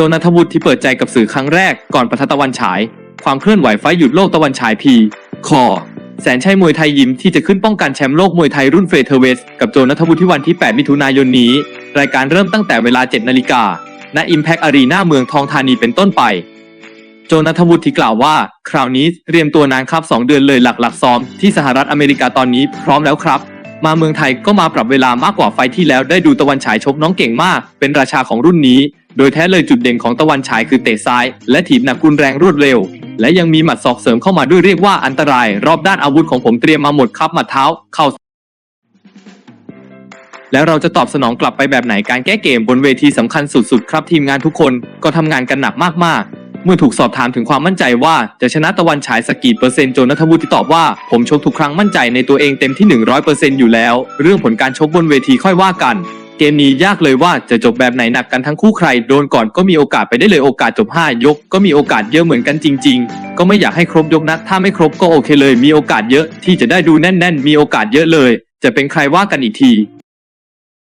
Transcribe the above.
โจนัทวุฒิที่เปิดใจกับสื่อครั้งแรกก่อนปะทตะวันฉาย ความเคลื่อนไหวไฟหยุดโลกตะวันฉายพีคอแสนชัยมวยไทยยิมที่จะขึ้นป้องกันแชมป์โลกมวยไทยรุ่นเฟเธอร์เวทกับโจนัทวุฒิที่วันที่ 8 มิถุนายนนี้ รายการเริ่มตั้งแต่เวลา 7 นาฬิกาณ Impact Arena เมืองทองธานีเป็นต้นไป โจนัทวุฒิที่กล่าวว่า คราวนี้เตรียมตัวนานครับ 2 เดือนเลยหลักๆซ้อมที่สหรัฐอเมริกาตอนนี้พร้อมแล้วครับ มาเมืองไทยก็มาปรับเวลามากกว่าไฟที่แล้วได้ดูตะวันฉายชกน้องเก่งมาก เป็นราชาของรุ่นนี้ โดยแท้เลยจุดเด่นของตะวันฉายคือเตะซ้าย และถีบหนักรุนแรงรวดเร็ว และยังมีหมัดศอกเสริมเข้ามาด้วยเรียกว่าอันตราย รอบด้านอาวุธของผมเตรียมมาหมดครับหมัดเท้า เข่าแล้วเราจะตอบสนองกลับไปแบบไหนการแก้เกมบนเวทีสำคัญสุดๆ ครับทีมงานทุกคนก็ทำงานกันหนักมากๆ เมื่อถูกสอบถามถึงความมั่นใจว่าจะชนะตะวันฉายสกกี่เปอร์เซ็นต์โจนัทวุฒิตอบว่า ผมชกทุกครั้งมั่นใจในตัวเองเต็มที่ 100%อยู่แล้ว เรื่องผลการชกบนเวทีค่อยว่ากัน เกมนี้ยากเลยว่าจะจบแบบไหนหนักกันทั้งคู่ใคร โดนก่อนก็มีโอกาสไปได้เลยโอกาสจบ 5 ยก ก็มีโอกาสเยอะเหมือนกันจริง ๆ ก็ไม่อยากให้ครบยกนะถ้าไม่ครบก็โอเคเลย มีโอกาสเยอะที่จะได้ดูแน่น ๆ มีโอกาสเยอะเลย จะเป็นใครว่ากันอีกที